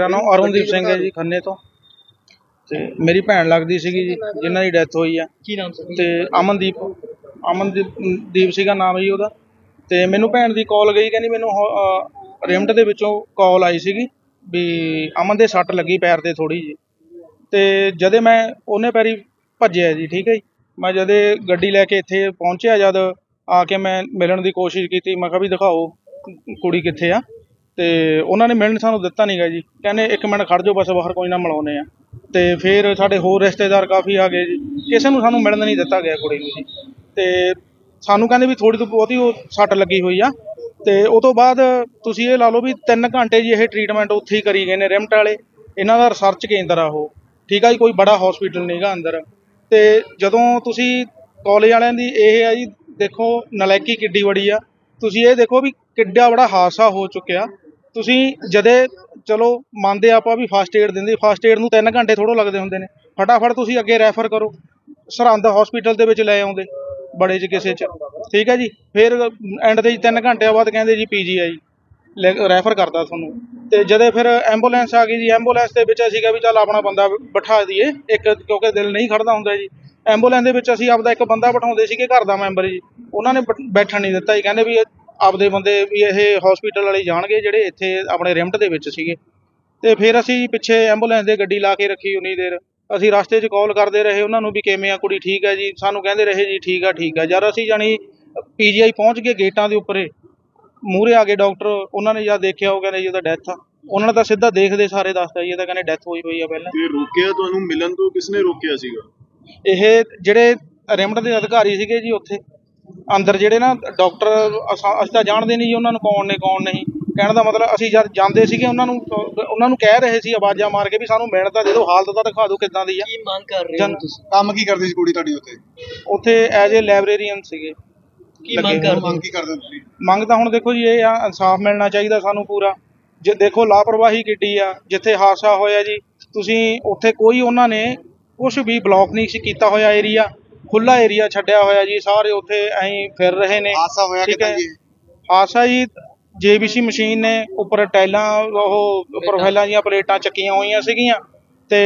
ਮੇਰਾ ਨਾਮ ਅਰੁਣਦੀਪ ਸਿੰਘ ਹੈ ਜੀ ਖੰਨੇ ਤੋਂ। ਤੇ ਮੇਰੀ ਭੈਣ ਲੱਗਦੀ ਸੀਗੀ ਜੀ ਜਿਨ੍ਹਾਂ ਦੀ ਡੈਥ ਹੋਈ ਆ। ਕੀ ਨਾਮ ਸੀ? ਤੇ ਅਮਨਦੀਪ ਅਮਨਦੀਪ ਦੀਪ ਸੀਗਾ ਨਾਮ ਜੀ ਉਹਦਾ। ਤੇ ਮੈਨੂੰ ਭੈਣ ਦੀ ਕਾਲ ਗਈ ਕਹਿੰਦੀ ਮੈਨੂੰ ਰਿਮਟ ਦੇ ਵਿੱਚੋਂ ਕਾਲ ਆਈ ਸੀਗੀ ਵੀ ਅਮਨ ਦੇ ਸੱਟ ਲੱਗੀ ਪੈਰ ਤੇ ਥੋੜੀ ਜੀ ਤੇ ਜਦੇ ਮੈਂ ਉਹਨੇ ਪੈਰੀ ਭੱਜਿਆ ਜੀ ਠੀਕ ਹੈ ਜੀ। ਮੈਂ ਜਦੇ ਗੱਡੀ ਲੈ ਕੇ ਇੱਥੇ ਪਹੁੰਚਿਆ ਜਦ ਆ ਕੇ ਮੈਂ ਮਿਲਣ ਦੀ ਕੋਸ਼ਿਸ਼ ਕੀਤੀ ਮੈਂ ਕਿਹਾ ਵੀ ਦਿਖਾਓ ਕੁੜੀ ਕਿੱਥੇ ਆ। ਤੇ ਉਹਨਾਂ ਨੇ ਮਿਲਣ ਸਾਨੂੰ ਦਿੱਤਾ ਨਹੀਂਗਾ ਜੀ। ਕਹਿੰਦੇ ਇੱਕ ਮਿੰਟ ਖੜ ਜਾਓ, ਬਸ ਬਾਹਰ ਕੋਈ ਨਾ ਮਿਲਾਉਂਦੇ ਆ। ਤੇ ਫਿਰ ਸਾਡੇ ਹੋਰ ਰਿਸ਼ਤੇਦਾਰ ਕਾਫੀ ਆ ਗਏ ਜੀ। ਕਿਸੇ ਨੂੰ ਸਾਨੂੰ ਮਿਲਣ ਨਹੀਂ ਦਿੱਤਾ ਗਿਆ ਕੁੜੀ ਨੂੰ ਜੀ। ਤੇ ਸਾਨੂੰ ਕਹਿੰਦੇ ਵੀ ਥੋੜੀ ਤੋਂ ਬਹੁਤੀ ਉਹ ਸੱਟ ਲੱਗੀ ਹੋਈ ਆ। ਤੇ ਉਹ ਤੋਂ ਬਾਅਦ ਤੁਸੀਂ ਇਹ ਲਾ ਲਓ ਵੀ 3 ਘੰਟੇ ਜੀ ਇਹ ਟ੍ਰੀਟਮੈਂਟ ਉੱਥੇ ਹੀ ਕਰੀ ਗਏ ਨੇ ਰਿਮਟ ਵਾਲੇ। ਇਹਨਾਂ ਦਾ ਰਿਸਰਚ ਕੇਂਦਰ ਆ ਉਹ। ਠੀਕ ਆ ਜੀ, ਕੋਈ ਬੜਾ ਹਸਪੀਟਲ ਨਹੀਂਗਾ ਅੰਦਰ। ਤੇ ਜਦੋਂ ਤੁਸੀਂ ਕਾਲਜ ਵਾਲਿਆਂ ਦੀ ਇਹ ਆ ਜੀ, ਦੇਖੋ ਨਲਾਇਕੀ ਕਿੱਡੀ ਬੜੀ ਆ। ਤੁਸੀਂ ਇਹ ਦੇਖੋ ਵੀ ਕਿੱਡਾ ਬੜਾ ਹਾਦਸਾ ਹੋ ਚੁੱਕਿਆ। ਤੁਸੀਂ ਜਦੇ ਚਲੋ ਮੰਨਦੇ ਆਪਾਂ ਵੀ ਫਸਟ ਏਡ ਦਿੰਦੇ ਫਸਟ ਏਡ ਨੂੰ 3 ਘੰਟੇ ਥੋੜੋ ਲੱਗਦੇ ਹੁੰਦੇ ਨੇ। ਫਟਾਫਟ ਤੁਸੀਂ ਅੱਗੇ ਰੈਫਰ ਕਰੋ। ਸਰਹੰਦ ਹਸਪੀਟਲ ਦੇ ਵਿੱਚ ਲੈ ਆਉਂਦੇ, ਬੜੇ ਚ ਕਿਸੇ ਚ। ਠੀਕ ਹੈ ਜੀ? ਫਿਰ ਐਂਡ ਦੇ 3 ਘੰਟਿਆਂ ਬਾਅਦ ਕਹਿੰਦੇ ਜੀ ਪੀਜੀਆਈ ਰੈਫਰ ਕਰਦਾ ਤੁਹਾਨੂੰ। ਤੇ ਜਦੇ ਫਿਰ ਐਂਬੂਲੈਂਸ ਆ ਗਈ ਜੀ ਐਂਬੂਲੈਂਸ ਦੇ ਵਿੱਚ ਅਸੀਂ ਕਿਹਾ ਵੀ ਚੱਲ ਆਪਣਾ ਬੰਦਾ ਬਿਠਾ ਦਈਏ। ਇੱਕ ਕਿਉਂਕਿ ਦਿਲ ਨਹੀਂ ਖੜਦਾ ਹੁੰਦਾ ਜੀ। ਐਂਬੂਲੈਂਸ ਦੇ ਵਿੱਚ ਅਸੀਂ ਆਪਦਾ ਇੱਕ ਬੰਦਾ ਬਿਠਾਉਂਦੇ ਸੀਗੇ, ਘਰ ਦਾ ਮੈਂਬਰ ਜੀ। ਉਹਨਾਂ ਨੇ ਬ- ਬੈਠਣ ਨਹੀਂ ਦਿੱਤਾ ਜੀ। ਕਹਿੰਦੇ ਵੀ ਆਪਦੇ ਬੰਦੇ ਵੀ ਇਹ ਹਸਪੀਟਲ ਵਾਲੇ ਜਾਣਗੇ ਜਿਹੜੇ ਇੱਥੇ ਆਪਣੇ ਰਿਮਟ ਦੇ ਵਿੱਚ ਸੀਗੇ। ਤੇ ਫਿਰ ਅਸੀਂ ਪਿੱਛੇ ਐਂਬੂਲੈਂਸ ਦੇ ਗੱਡੀ ਲਾ ਕੇ ਰੱਖੀ ਉਨੀ ਦੇਰ। ਅਸੀਂ ਰਸਤੇ 'ਚ ਕਾਲ ਕਰਦੇ ਰਹੇ ਉਹਨਾਂ ਨੂੰ ਵੀ ਕਿਵੇਂ ਆ ਕੁੜੀ ਠੀਕ ਹੈ ਜੀ? ਸਾਨੂੰ ਕਹਿੰਦੇ ਰਹੇ ਜੀ ਠੀਕ ਆ ਠੀਕ ਆ। ਜਦ ਅਸੀਂ ਜਾਣੀ ਪੀਜੀਆਈ ਪਹੁੰਚ ਗਏ ਗੇਟਾਂ ਦੇ ਉੱਪਰੇ ਮੂਹਰੇ ਆ ਗਏ ਡਾਕਟਰ ਉਹਨਾਂ ਨੇ ਜਦ ਦੇਖਿਆ ਉਹ ਕਹਿੰਦੇ ਜੀ ਉਹਦਾ ਡੈਥ ਆ। ਉਹਨਾਂ ਨੇ ਤਾਂ ਸਿੱਧਾ ਦੇਖਦੇ ਸਾਰੇ ਦੱਸਤਾ ਜੀ ਇਹ ਤਾਂ ਕਹਿੰਦੇ ਡੈਥ ਹੋਈ ਹੋਈ ਆ ਪਹਿਲਾਂ। ਤੇ ਰੋਕਿਆ ਤੁਹਾਨੂੰ ਮਿਲਣ ਤੋਂ ਕਿਸਨੇ ਰੋਕਿਆ ਸੀਗਾ? ਇਹ ਜਿਹੜੇ ਰਿਮਟ ਦੇ ਅਧਿਕਾਰੀ ਸੀਗੇ ਜੀ ਉੱਥੇ ਅੰਦਰ ਜਿਹੜੇ ਨਾ ਡਾਕਟਰ ਅਸਾਂ- ਅਸੀਂ ਤਾਂ ਜਾਣਦੇ ਨਹੀਂ ਜੀ ਉਹਨਾਂ ਨੂੰ ਕੌਣ ਨੇ ਕੌਣ ਨਹੀਂ। ਕਹਿਣ ਦਾ ਮਤਲਬ ਅਸੀਂ ਜਦ ਜਾਂਦੇ ਸੀਗੇ ਉਹਨਾਂ ਨੂੰ ਉਹਨਾਂ ਨੂੰ ਕਹਿ ਰਹੇ ਸੀ ਆਵਾਜ਼ਾਂ ਮਾਰ ਕੇ ਵੀ ਸਾਨੂੰ ਮਿਲਣ ਤਾਂ ਦੇ ਦਿਓ ਹਾਲਤ ਤਾਂ ਦਿਖਾ ਦਿਓ ਕਿੱਦਾਂ ਦੀ ਆ। ਕੀ ਮੰਗ ਕਰ ਰਹੇ ਜਨ- ਹੋ ਤੁਸੀਂ? ਕੰਮ ਕੀ ਕਰਦੀ ਸੀ ਕੁੜੀ ਤੁਹਾਡੀ ਉੱਥੇ? ਉੱਥੇ ਐਜ਼ ਏ ਲਾਇਬ੍ਰੇਰੀਅਨ ਸੀਗੇ। ਕੀ ਮੰਗ ਹੋ ਮੰਗ ਕੀ ਕਰਦੇ ਹੋ ਤੁਸੀਂ? ਮੰਗ ਤਾਂ ਹੁਣ ਦੇਖੋ ਜੀ ਇਹ ਆ ਇਨਸਾਫ ਮਿਲਣਾ ਚਾਹੀਦਾ ਸਾਨੂੰ ਪੂਰਾ। ਜੇ ਦੇਖੋ ਲਾਪਰਵਾਹੀ ਕਿੱਡੀ ਆ ਜਿੱਥੇ ਹਾਦਸਾ ਹੋਇਆ ਜੀ ਤੁਸੀਂ ਉੱਥੇ ਕੋਈ ਉਹਨਾਂ ਨੇ ਕੁਝ ਵੀ ਬਲੌਕ ਨਹੀਂ ਸੀ ਕੀਤਾ ਹੋਇਆ ਏਰੀਆ ਖੁੱਲਾ ਏਰੀਆ ਛੱਡਿਆ ਹੋਇਆ ਜੀ ਸਾਰੇ ਉੱਥੇ ਐਂ ਫਿਰ ਰਹੇ ਨੇ। ਹਾਦਸਾ ਹੋਇਆ ਠੀਕ ਕਿੱਦਾਂ ਹੈ। ਜੀ? ਹਾਦਸਾ ਜੀ ਜੇਬੀਸੀ ਮਸ਼ੀਨ ਨੇ ਉੱਪਰ ਟਾਈਲਾਂ ਉਹ ਪ੍ਰੋਫਾਈਲਾਂ ਦੀਆਂ ਪਲੇਟਾਂ ਚੱਕੀਆਂ ਹੋਈਆਂ ਸੀਗੀਆਂ ਤੇ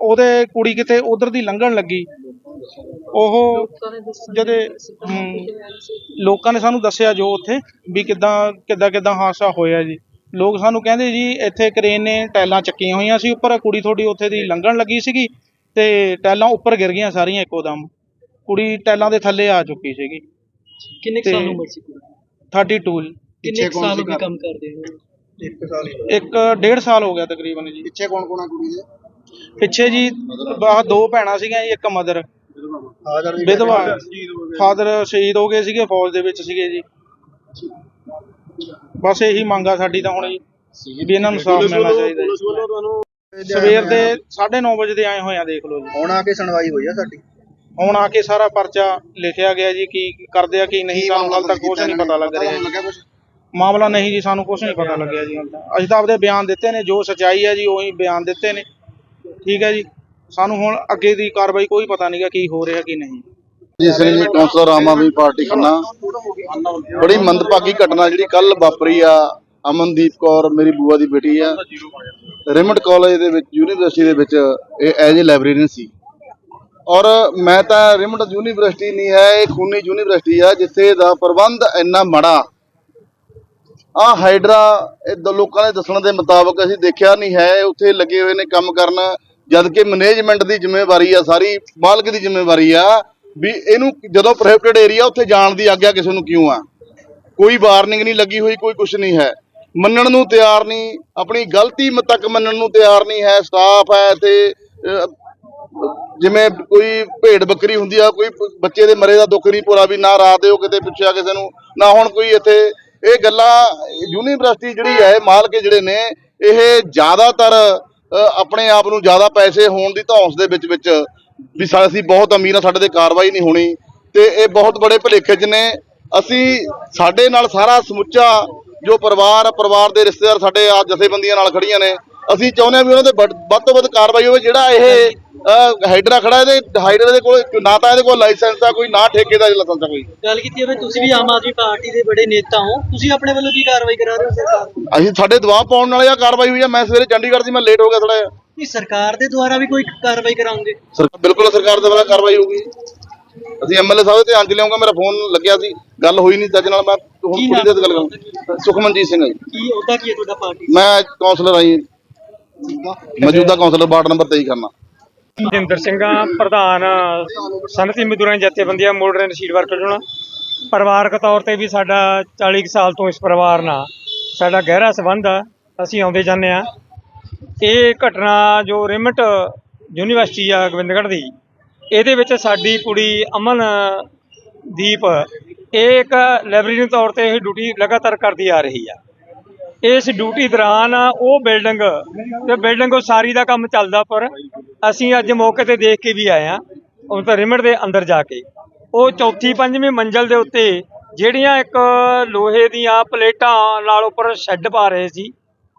ਉਹਦੇ ਕੁੜੀ ਕਿਤੇ ਉਧਰ ਦੀ ਲੰਘਣ ਲੱਗੀ। ਉਹ ਜਦੇ ਹਮ, ਲੋਕਾਂ ਨੇ ਸਾਨੂੰ ਦੱਸਿਆ ਜੋ ਉੱਥੇ ਵੀ ਕਿਦਾਂ ਕਿੱਦਾਂ ਕਿੱਦਾਂ ਹਾਦਸਾ ਹੋਇਆ ਜੀ। ਲੋਕ ਸਾਨੂੰ ਕਹਿੰਦੇ ਜੀ ਇੱਥੇ ਕਰੇਨ ਨੇ ਟਾਈਲਾਂ ਚੱਕੀਆਂ ਹੋਈਆਂ ਸੀ ਉੱਪਰ ਕੁੜੀ ਤੁਹਾਡੀ ਉੱਥੇ ਦੀ ਲੰਘਣ ਲੱਗੀ ਸੀਗੀ। ਤੇ ਟਾਈਲਾਂ ਉੱਪਰ ਗਿਰ ਗਈਆਂ ਸਾਰੀਆਂ ਇੱਕੋ ਦਮ ਕੁੜੀ ਟਾਈਲਾਂ ਦੇ ਥੱਲੇ ਆ ਚੁੱਕੀ ਸੀਗੀ। ਕਿੰਨੇ ਕੁ ਤੇ- ਸਾਲ ਉਮਰ ਸੀ ਕੁੜੀ ਦੀ? 32 ਕਿੰਨੇ ਕੁ ਸਾਲ ਹੋ ਗਏ? ਕੰਮ ਕਰਦੇ ਹੋ? ਇੱਕ ਡੇਢ ਸਾਲ ਹੋ ਗਿਆ ਤਕਰੀਬਨ ਜੀ। ਪਿੱਛੇ ਕੌਣ ਕੌਣ ਆ ਕੁੜੀ ਦੇ? ਪਿੱਛੇ ਜੀ ਆਹ ਦੋ ਭੈਣਾਂ ਸੀਗੀਆਂ ਜੀ ਇੱਕ ਮਦਰ। ਵਿਧਵਾ। ਫਾਦਰ ਸ਼ਹੀਦ ਹੋ ਗਏ। ਸੀਗੇ ਫੌਜ ਦੇ ਵਿੱਚ ਸੀਗੇ ਜੀ। ਬਸ ਇਹੀ ਮੰਗ ਆ ਸਾਡੀ ਤਾਂ ਹੁਣ ਜੀ ਵੀ ਇਹਨਾਂ ਨੂੰ ਸਾਫ਼ ਮਿਲਣਾ ਚਾਹੀਦਾ ਜੀ। ਸਵੇਰ ਦੇ 9:30 ਵਜੇ ਦੇ ਆਏ ਹੋਏ ਆ ਦੇਖ ਲਓ ਜੀ। ਹੁਣ ਆ ਕੇ ਸੁਣਵਾਈ ਹੋਈ ਆ ਸਾਡੀ? ਹੁਣ ਆ ਕੇ ਸਾਰਾ ਪਰਚਾ ਲਿਖਿਆ ਗਿਆ ਜੀ ਕੀ ਕਰਦੇ ਆ ਕੀ ਨਹੀਂ ਸਾਨੂੰ ਹਾਲ ਤੱਕ ਕੁਝ ਨਹੀਂ ਪਤਾ ਲੱਗ ਰਿਹਾ ਜੀ। ਮਾਮਲਾ ਨਹੀਂ ਜੀ ਸਾਨੂੰ ਕੁਝ ਨਹੀਂ ਪਤਾ ਲੱਗਿਆ ਜੀ ਹਾਲ ਤੱਕ। ਅਸੀਂ ਤਾਂ ਆਪਦੇ ਬਿਆਨ ਦਿੱਤੇ ਨੇ ਜੋ ਸਚਾਈ ਹੈ ਜੀ ਉਹੀ ਬਿਆਨ ਦਿੱਤੇ ਨੇ। ਠੀਕ ਹੈ ਜੀ। ਸਾਨੂੰ ਹੁਣ ਅੱਗੇ ਦੀ ਕਾਰਵਾਈ ਕੋਈ ਪਤਾ ਨਹੀਂਗਾ ਕੀ ਹੋ ਰਿਹਾ ਕੀ ਨਹੀਂ। ਜੀ ਸਿੰਘ ਕੌਂਸਲਰ ਆਮ ਆਦਮੀ ਪਾਰਟੀ ਖੰਨਾ। ਬੜੀ ਮੰਦਭਾਗੀ ਘਟਨਾ ਜਿਹੜੀ ਕੱਲ ਵਾਪਰੀ ਆ। ਅਮਨਦੀਪ ਕੌਰ ਮੇਰੀ ਬੂਆ ਦੀ ਬੇਟੀ ਆ। ਰਿਮਟ ਕਾਲਜ ਦੇ ਵਿੱਚ, ਯੂਨੀਵਰਸਿਟੀ ਦੇ ਵਿੱਚ ਇਹ ਐਜ ਏ ਲਾਇਬ੍ਰੇਰੀਅਨ ਸੀ। ਔਰ ਮੈਂ ਤਾਂ ਰਿਮਟ ਯੂਨੀਵਰਸਿਟੀ ਨਹੀਂ ਹੈ, ਇਹ ਖੂਨੀ ਯੂਨੀਵਰਸਿਟੀ ਆ, ਜਿੱਥੇ ਦਾ ਪ੍ਰਬੰਧ ਇੰਨਾ ਮਾੜਾ। ਆ ਹਾਈਡਰਾ, ਇਹ ਲੋਕਾਂ ਦੇ ਦੱਸਣ ਦੇ ਮੁਤਾਬਕ ਅਸੀਂ ਦੇਖਿਆ ਨਹੀਂ ਹੈ ਉੱਥੇ ਲੱਗੇ ਹੋਏ ਨੇ ਕੰਮ ਕਰਨ। ਜਦ ਕਿ ਮੈਨੇਜਮੈਂਟ ਦੀ ਜ਼ਿੰਮੇਵਾਰੀ ਆ, ਸਾਰੀ ਮਾਲਕ ਦੀ ਜ਼ਿੰਮੇਵਾਰੀ ਆ, ਵੀ ਇਹਨੂੰ ਜਦੋਂ ਪ੍ਰੋਹਿਬਿਟਡ ਏਰੀਆ ਉੱਥੇ ਜਾਣ ਦੀ ਆਗਿਆ ਕਿਸੇ ਨੂੰ ਕਿਉਂ ਆ? ਕੋਈ ਵਾਰਨਿੰਗ ਨਹੀਂ ਲੱਗੀ ਹੋਈ, ਕੋਈ ਕੁਝ ਨਹੀਂ ਹੈ। ਮੰਨਣ ਨੂੰ ਤਿਆਰ ਨਹੀਂ, ਆਪਣੀ ਗਲਤੀ ਤੱਕ ਮੰਨਣ ਨੂੰ ਤਿਆਰ ਨਹੀਂ ਹੈ ਸਟਾਫ ਹੈ ਤੇ ਜਿਵੇਂ ਕੋਈ ਭੇਡ ਬੱਕਰੀ ਹੁੰਦੀ ਆ, ਕੋਈ ਬੱਚੇ ਦੇ ਮਰੇ ਦਾ ਦੁੱਖ ਨਹੀਂ ਪੂਰਾ ਵੀ ਨਾ ਰਾਤ ਦਿਓ ਕਿਤੇ ਪੁੱਛਿਆ ਕਿਸੇ ਨੂੰ, ਨਾ ਹੁਣ ਕੋਈ ਇੱਥੇ, ਇਹ ਗੱਲਾਂ ਯੂਨੀਵਰਸਿਟੀ ਜਿਹੜੀ ਹੈ, ਮਾਲਕ ਜਿਹੜੇ ਨੇ, ਇਹ ਜ਼ਿਆਦਾਤਰ ਆਪਣੇ ਆਪ ਨੂੰ ਜ਼ਿਆਦਾ ਪੈਸੇ ਹੋਣ ਦੀ ਧੌਂਸ ਦੇ ਵਿੱਚ ਵਿੱਚ ਵੀ ਸਾ- ਅਸੀਂ ਬਹੁਤ ਅਮੀਰ ਆ, ਸਾਡੇ ਤੇ ਕਾਰਵਾਈ ਨਹੀਂ ਹੋਣੀ ਤੇ ਇਹ ਬਹੁਤ ਬੜੇ ਭੁਲੇਖੇ 'ਚ ਨੇ। ਅਸੀਂ ਸਾਡੇ ਨਾਲ ਸਾਰਾ ਸਮੁੱਚਾ ਜੋ ਪਰਿਵਾਰ ਆ ਪਰਿਵਾਰ ਦੇ ਰਿਸ਼ਤੇਦਾਰ ਸਾਡੇ ਆ ਜਥੇਬੰਦੀਆਂ ਨਾਲ ਖੜੀਆਂ ਨੇ ਅਸੀਂ ਚਾਹੁੰਦੇ ਹਾਂ ਵੀ ਉਹਨਾਂ ਦੇ ਵੱਧ ਤੋਂ ਵੱਧ ਕਾਰਵਾਈ ਹੋਵੇ ਜਿਹੜਾ ਇਹ ਹਾਈਡਰਾ ਖੜਾ ਇਹਦੇ ਹਾਈਡਰਾ ਦੇ ਕੋਲ ਨਾ ਤਾਂ ਇਹਦੇ ਕੋਲ ਲਾਇਸੈਂਸ ਆ ਕੋਈ ਨਾ ਠੇਕੇ ਦਾ ਲਾਇਸੈਂਸ ਆ ਕੋਈ। ਗੱਲ ਕੀਤੀ ਜਾਵੇ ਤੁਸੀਂ ਵੀ ਆਮ ਆਦਮੀ ਪਾਰਟੀ ਦੇ ਬੜੇ ਨੇਤਾ ਹੋ ਤੁਸੀਂ ਆਪਣੇ ਵੱਲੋਂ ਕੀ ਕਾਰਵਾਈ ਕਰਾ ਰਹੇ ਹੋ ਸਰਕਾਰ? ਅਸੀਂ ਸਾਡੇ ਦਬਾਅ ਪਾਉਣ ਨਾਲ ਇਹ ਕਾਰਵਾਈ ਹੋਈ ਆ ਮੈਂ ਸਵੇਰੇ ਚੰਡੀਗੜ੍ਹ ਸੀ ਮੈਂ ਲੇਟ ਹੋ ਗਿਆ ਥੋੜਾ ਜਿਹਾ। ਨਹੀਂ ਸਰਕਾਰ ਦੇ ਦੁਆਰਾ ਵੀ ਕੋਈ ਕਾਰਵਾਈ ਕਰਾਉਂਗੇ ਬਿਲਕੁਲ ਸਰਕਾਰ ਦੇ ਵੱਲੋਂ ਕਾਰਵਾਈ ਹੋਊਗੀ। ਅਸੀਂ ਐਮਐਲਏ ਸਾਹਿਬ ਤੇ ਅੰਜ ਲਿਆਉਂਗਾ ਮੇਰਾ ਫੋਨ ਲੱਗਿਆ ਸੀ ਗੱਲ ਹੋਈ ਨਹੀਂ ਚੱਜ ਨਾਲ ਮੈਂ ਹੁਣ ਕੀ ਥੋੜੀ ਨਾਮ ਦੇਰ ਗੱਲ ਕਰਾਂ। ਸੁਖਮਨਜੀਤ ਸਿੰਘ ਜੀ। ਕੀ ਉਹਦਾ ਕੀ ਹੈ ਤੁਹਾਡਾ ਪਾਰਟੀ? ਮੈਂ ਕਾਉਂਸਲਰ ਆਈ ਮੌਜੂਦਾ ਕਾਉਂਸਲਰ ਵਾਰਡ ਨੰਬਰ 23 ਕਰਨਾ। ਜਿੰਦਰ ਸਿੰਘਾ ਪ੍ਰਧਾਨ ਸਨਅਤੀ ਮਜ਼ਦੂਰਾਂ ਦੀਆਂ ਜਥੇਬੰਦੀਆਂ ਮੋਡਰਨ ਸ਼ੀਟ ਵਰਕਰ ਜੁਣਾ। ਪਰਿਵਾਰਕ ਤੌਰ ਤੇ ਵੀ ਸਾਡਾ 40 ਕੁ ਸਾਲ ਤੋਂ ਇਸ ਪਰਿਵਾਰ ਨਾਲ ਸਾਡਾ ਗਹਿਰਾ ਸੰਬੰਧ ਆ। ਅਸੀਂ ਆਉਂਦੇ ਜਾਂਦੇ ਆ ਇਹ ਘਟਨਾ ਜੋ ਰਿਮਟ ਯੂਨੀਵਰਸਿਟੀ ਆ ਗੋਬਿੰਦਗੜ੍ਹ ਦੀ ਇਹਦੇ ਵਿੱਚ ਸਾਡੀ ਕੁੜੀ ਅਮਨ ਦੀਪ ਇਹ ਇੱਕ ਲਾਇਬ੍ਰੇਰੀ ਤੌਰ ਤੇ ਇਹ ਡਿਊਟੀ ਲਗਾਤਾਰ ਕਰਦੀ ਆ ਰਹੀ ਆ। ਇਸ ਡਿਊਟੀ ਦੌਰਾਨ ਉਹ ਬਿਲਡਿੰਗ ਤੇ ਬਿਲਡਿੰਗ ਉਸਾਰੀ ਦਾ ਕੰਮ ਚੱਲਦਾ ਪਰ ਅਸੀਂ ਅੱਜ ਮੌਕੇ ਤੇ ਦੇਖ ਕੇ ਵੀ ਆਏ ਆ ਉਹ ਤਾਂ ਰਿਮਟ ਦੇ ਅੰਦਰ ਜਾ ਕੇ। ਉਹ ਚੌਥੀ ਪੰਜਵੀਂ ਮੰਜ਼ਲ ਦੇ ਉੱਤੇ ਜਿਹੜੀਆਂ ਇੱਕ ਲੋਹੇ ਦੀਆਂ ਪਲੇਟਾਂ ਨਾਲ ਉੱਪਰ ਸ਼ੈੱਡ ਪਾ ਰਹੇ ਸੀ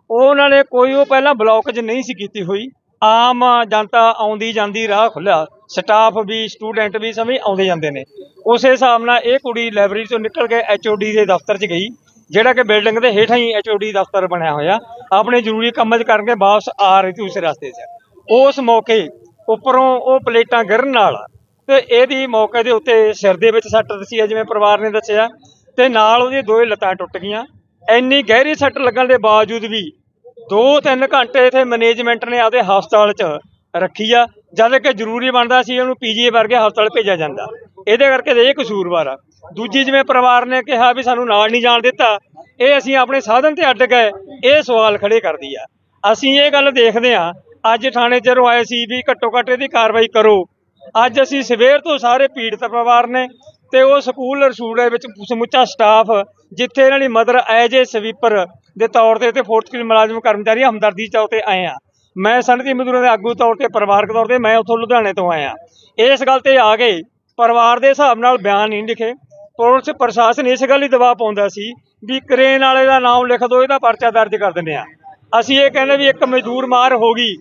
ਉਹ ਉਹਨਾਂ ਨੇ ਕੋਈ ਉਹ ਪਹਿਲਾਂ ਬਲੌਕ ਨਹੀਂ ਸੀ ਕੀਤੀ ਹੋਈ। ਆਮ ਜਨਤਾ ਆਉਂਦੀ ਜਾਂਦੀ ਰਾਹ ਖੁੱਲਿਆ ਸਟਾਫ ਵੀ ਸਟੂਡੈਂਟ ਵੀ ਸਮੇਂ ਆਉਂਦੇ ਜਾਂਦੇ ਨੇ। ਉਸੇ ਹਿਸਾਬ ਨਾਲ ਇਹ ਕੁੜੀ ਲਾਇਬ੍ਰੇਰੀ ਤੋਂ ਨਿਕਲ ਕੇ ਐਚਓਡੀ ਦੇ ਦਫ਼ਤਰ 'ਚ ਗਈ, ਜਿਹੜਾ ਕਿ ਬਿਲਡਿੰਗ ਦੇ ਹੇਠਾਂ ਹੀ ਐਚਓਡੀ ਦਫ਼ਤਰ ਬਣਿਆ ਹੋਇਆ। ਆਪਣੇ ਜ਼ਰੂਰੀ ਕੰਮ 'ਚ ਕਰਕੇ ਵਾਪਸ ਆ ਰਹੀ ਸੀ ਉਸ ਰਸਤੇ 'ਚ। ਉਸ ਮੌਕੇ ਉੱਪਰੋਂ ਉਹ ਪਲੇਟਾਂ ਗਿਰਨ ਨਾਲ ਤੇ ਇਹਦੀ ਮੌਕੇ ਦੇ ਉੱਤੇ ਸਿਰ ਦੇ ਵਿੱਚ ਸੱਟ ਦੱਸੀ ਹੈ, ਜਿਵੇਂ ਪਰਿਵਾਰ ਨੇ ਦੱਸਿਆ। ਤੇ ਨਾਲ ਉਹਦੀਆਂ ਦੋਏ ਲੱਤਾਂ ਟੁੱਟ ਗਈਆਂ। ਇੰਨੀ ਗਹਿਰੀ ਸੱਟ ਲੱਗਣ ਦੇ ਬਾਵਜੂਦ ਵੀ 2-3 ਘੰਟੇ ਇਥੇ ਮੈਨੇਜਮੈਂਟ ਨੇ ਆਪਦੇ ਹਸਪਤਾਲ 'ਚ ਰੱਖੀ ਆ। ਜਦ ਕਿ ਜ਼ਰੂਰੀ ਬਣਦਾ ਸੀ ਉਹਨੂੰ ਪੀਜੀਏ ਵਰਗੇ ਹਸਪਤਾਲ ਭੇਜਿਆ ਜਾਂਦਾ। ਇਹਦੇ ਕਰਕੇ ਤਾਂ ਇਹ ਕਸੂਰਵਾਰ ਆ। ਦੂਜੀ ਜਿਵੇਂ ਪਰਿਵਾਰ ਨੇ ਕਿਹਾ ਵੀ ਸਾਨੂੰ ਨਾਲ ਨਹੀਂ ਜਾਣ ਦਿੱਤਾ, ਇਹ ਅਸੀਂ ਆਪਣੇ ਸਾਧਨ ਤੇ ਅੱਡ ਗਏ, ਇਹ ਸਵਾਲ ਖੜੇ ਕਰਦੀ ਆ। ਅਸੀਂ ਇਹ ਗੱਲ ਦੇਖਦੇ ਆ, ਅੱਜ ਥਾਣੇ ਜਦੋਂ ਆਏ ਸੀ ਵੀ ਘੱਟੋ ਘੱਟ ਇਹਦੀ ਕਾਰਵਾਈ ਕਰੋ। ਅੱਜ ਅਸੀਂ ਸਵੇਰ ਤੋਂ ਸਾਰੇ ਪੀੜਤ ਪਰਿਵਾਰ ਨੇ ਤੇ ਉਹ ਸਕੂਲ ਰਸੂਲ ਦੇ ਵਿੱਚ ਸਮੁੱਚਾ ਸਟਾਫ, ਜਿੱਥੇ ਇਹਨਾਂ ਦੀ ਮਦਰ ਐਜ ਏ ਸਵੀਪਰ ਦੇ ਤੌਰ ਤੇ ਤੇ ਫੋਰਥ ਕਲਾਸ ਮੁਲਾਜ਼ਮ, ਕਰਮਚਾਰੀ ਹਮਦਰਦੀ ਤੌਰ ਤੇ ਆਏ ਆ। ਮੈਂ ਸਨਅਤੀ ਮਜ਼ਦੂਰਾਂ ਦੇ ਆਗੂ ਤੌਰ ਤੇ, ਪਰਿਵਾਰਕ ਤੌਰ ਤੇ, ਮੈਂ ਉੱਥੋਂ ਲੁਧਿਆਣੇ ਤੋਂ ਆਇਆ। ਇਸ ਗੱਲ ਤੇ ਆ ਗਏ ਪਰਿਵਾਰ ਦੇ ਹਿਸਾਬ ਨਾਲ ਬਿਆਨ ਨਹੀਂ ਲਿਖੇ। ਪੁਲਿਸ ਪ੍ਰਸ਼ਾਸਨ ਇਸ ਗੱਲ ਹੀ ਦਬਾਅ ਪਾਉਂਦਾ ਸੀ ਵੀ ਕਰੇਨ ਵਾਲੇ ਦਾ ਨਾਮ ਲਿਖ ਦਿਓ ਇਹਦਾ ਪਰਚਾ ਦਰਜ ਕਰ ਦਿੰਦੇ ਆ ਅਸੀਂ ਇਹ ਕਹਿੰਦੇ ਵੀ ਇੱਕ ਮਜ਼ਦੂਰ ਮਾਰ ਹੋ ਗਈ,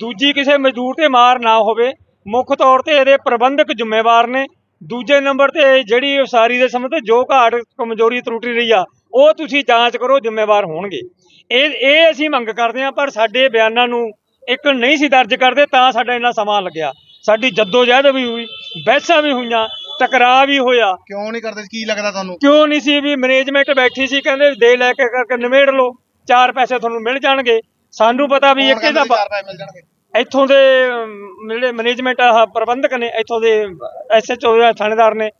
ਦੂਜੀ ਕਿਸੇ ਮਜ਼ਦੂਰ ਤੇ ਮਾਰ ਨਾ ਹੋਵੇ। ਮੁੱਖ ਤੌਰ ਤੇ ਇਹਦੇ ਪ੍ਰਬੰਧਕ ਜ਼ਿੰਮੇਵਾਰ ਨੇ। ਦੂਜੇ ਨੰਬਰ ਤੇ ਜਿਹੜੀ ਉਸਾਰੀ ਦੇ ਸੰਬੰਧ ਜੋ ਘਾਟ, ਕਮਜ਼ੋਰੀ, ਤਰੁੱਟੀ ਰਹੀ ਆ, ਉਹ ਤੁਸੀਂ ਜਾਂਚ ਕਰੋ, ਜ਼ਿੰਮੇਵਾਰ ਹੋਣਗੇ। ਇਹ ਇਹ ਅਸੀਂ ਮੰਗ ਕਰਦੇ ਹਾਂ ਪਰ ਸਾਡੇ ਬਿਆਨਾਂ ਨੂੰ ਇੱਕ ਨਹੀਂ ਸੀ ਦਰਜ ਕਰਦੇ ਤਾਂ ਸਾਡਾ ਇੰਨਾ ਸਮਾਂ ਲੱਗਿਆ। ਸਾਡੀ ਜੱਦੋ-ਜਹਿਦ ਵੀ ਹੋਈ ਬਹਿਸਾਂ ਵੀ ਹੋਈਆਂ ਟਕਰਾਅ ਵੀ ਹੋਇਆ। ਕਿਉਂ ਨਹੀਂ ਕਰਦੇ? ਕੀ ਲੱਗਦਾ ਤੁਹਾਨੂੰ? ਕਿਉਂ ਨਹੀਂ ਸੀ ਵੀ ਮੈਨੇਜਮੈਂਟ ਬੈਠੀ ਸੀ ਕਹਿੰਦੇ ਦੇ ਲੈ ਕੇ ਕਰਕੇ ਨਿਮੇੜ ਲਓ ਚਾਰ ਪੈਸੇ ਤੁਹਾਨੂੰ ਮਿਲ ਜਾਣਗੇ। ਸਾਨੂੰ ਪਤਾ ਵੀ ਇੱਕ ਇਹਦਾ ਇੱਥੋਂ ਦੇ ਜਿਹੜੇ ਮੈਨੇਜਮੈਂਟ ਆ ਪ੍ਰਬੰਧਕ ਨੇ ਇੱਥੋਂ ਦੇ ਐਸਐਚਓ ਥਾਣੇਦਾਰ ਨੇ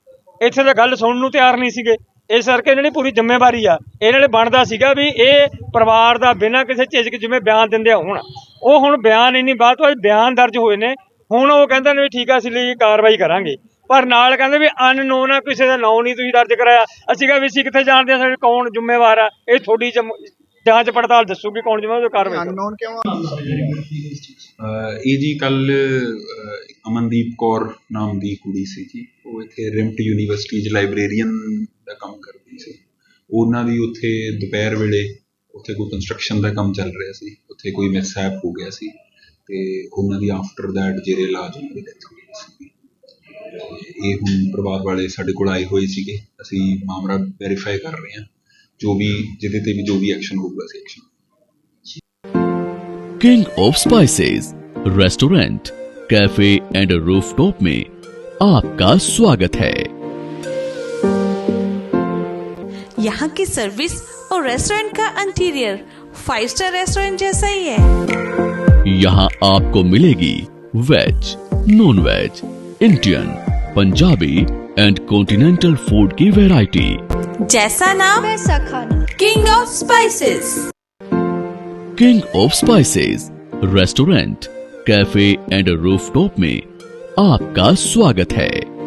ਇੱਥੇ ਤਾਂ ਗੱਲ ਸੁਣਨ ਨੂੰ ਤਿਆਰ ਨਹੀਂ ਸੀਗੇ। ਇਸ ਕਰਕੇ ਇਹਨਾਂ ਦੀ ਪੂਰੀ ਜ਼ਿੰਮੇਵਾਰੀ ਆ। ਇਹਨਾਂ ਨੇ ਬਣਦਾ ਸੀਗਾ ਵੀ ਇਹ ਪਰਿਵਾਰ ਦਾ ਬਿਨਾਂ ਕਿਸੇ ਝਿਜਕ ਜਿਵੇਂ ਬਿਆਨ ਦਿੰਦੇ ਆ ਹੁਣ। ਉਹ ਹੁਣ ਬਿਆਨ ਇੰਨੀ ਬਾਅਦ ਤੋਂ ਬਿਆਨ ਦਰਜ ਹੋਏ ਨੇ। ਹੁਣ ਉਹ ਕਹਿੰਦੇ ਨੇ ਵੀ ਠੀਕ ਆ, ਅਸੀਂ ਲਈ ਕਾਰਵਾਈ ਕਰਾਂਗੇ। ਪਰ ਨਾਲ ਕਹਿੰਦੇ ਵੀ ਅਨਨੋਨ ਆ, ਕਿਸੇ ਦਾ ਨਾਂ ਨਹੀਂ ਤੁਸੀਂ ਦਰਜ ਕਰਾਇਆ। ਅਸੀਂ ਕਿਹਾ ਵੀ ਅਸੀਂ ਕਿੱਥੇ ਜਾਣਦੇ ਆ, ਸਾਡੇ ਕੌਣ ਜ਼ਿੰਮੇਵਾਰ ਆ? ਇਹ ਤੁਹਾਡੀ ਜਮ- ਜਾਂਚ ਪੜਤਾਲ ਦੱਸੂਗੀ ਕੌਣ ਜ਼ਿੰਮੇਵਾਰ ਉਹ ਕਾਰਵਾਈ ਕਰੋ। ਅਨਨੋਨ ਕਿਉਂ ਅਹ ਇਹ ਜੀ ਕੱਲ ਅਮਨਦੀਪ ਕੌਰ ਨਾਮ ਦੀ ਕੁੜੀ ਸੀ ਜੀ। ਉਹ ਇੱਥੇ ਰਿਮਟ ਯੂਨੀਵਰਸਿਟੀ 'ਚ ਲਾਇਬ੍ਰੇਰੀਅਨ ਦਾ ਕੰਮ ਕਰਦੀ ਸੀ। ਉਹਨਾਂ ਦੀ ਉੱਥੇ ਦੁਪਹਿਰ ਵੇਲੇ ਉੱਥੇ ਕੋਈ ਕੰਸਟਰਕਸ਼ਨ ਦਾ ਕੰਮ ਚੱਲ ਰਿਹਾ ਸੀ। ਉੱਥੇ ਕੋਈ ਮਿਸਹੈਪ ਹੋ ਗਿਆ ਸੀ ਤੇ ਉਹਨਾਂ ਦੀ ਆਫਟਰ ਦੈਟ ਜਿਹੜੇ ਇਲਾਜ ਉਹਨਾਂ ਦੀ ਡੈਥ ਹੋ ਗਈ ਸੀ ਇਹ ਹੁਣ ਪਰਿਵਾਰ ਵਾਲੇ ਸਾਡੇ ਕੋਲ ਆਏ ਹੋਏ ਸੀਗੇ। ਅਸੀਂ ਮਾਮਲਾ ਵੈਰੀਫਾਈ ਕਰ ਰਹੇ ਹਾਂ। ਜੋ ਵੀ ਜਿਹਦੇ ਤੇ ਵੀ ਜੋ ਵੀ ਐਕਸ਼ਨ ਹੋਊਗਾ ਅਸੀਂ action king of spices restaurant cafe and rooftop में आपका स्वागत है यहाँ की सर्विस और रेस्टोरेंट का इंटीरियर फाइव स्टार रेस्टोरेंट जैसा ही है यहाँ आपको मिलेगी veg non veg Indian Punjabi and continental food की वैरायटी जैसा नाम वैसा खाना। King of Spices King of Spices restaurant cafe and rooftop में आपका स्वागत है।